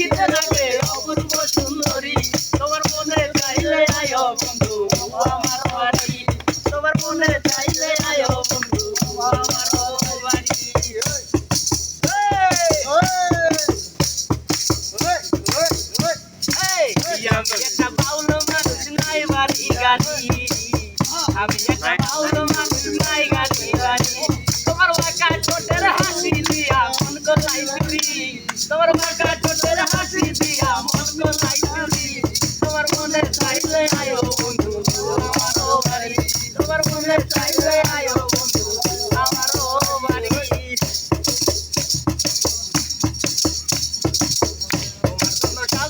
দেখিতে লাগে, অপূর্ব সুন্দরী। তোমার মনে চাইলে আয়ো বন্ধু, আমার বাড়ি। তোমার মনে চাইলে আয়ো বন্ধু, আমার বাড়ি। একটা বাউল মানুষ, নাই বাড়ি গাড়ি। আমি একটা বাউল মানুষ, নাই গাড়ি বাড়ি। তোমার বাঁকা ছোটের হাসি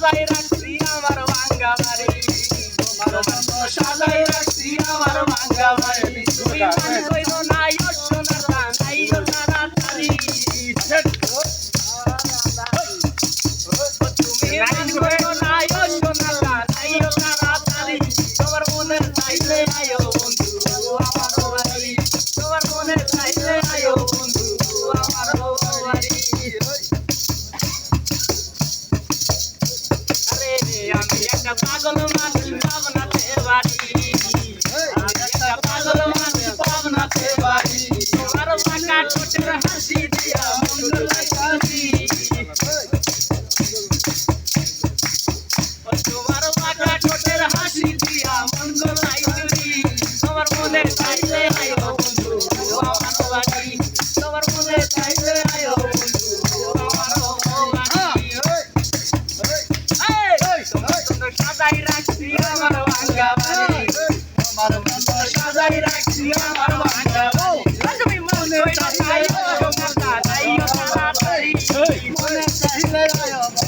সাজাই রাখছি আমার ভাঙ্গা বাড়ি তোমার মতো সাজাই রাখছি আমার ভাঙ্গা বাড়ি তুমি মনে কইরো নাই ইয়ো না না তারি নাই ইয়ো না তোমার মনের চাইলে আয়ো। পাগল মাটি পাগল 我们是亲爱的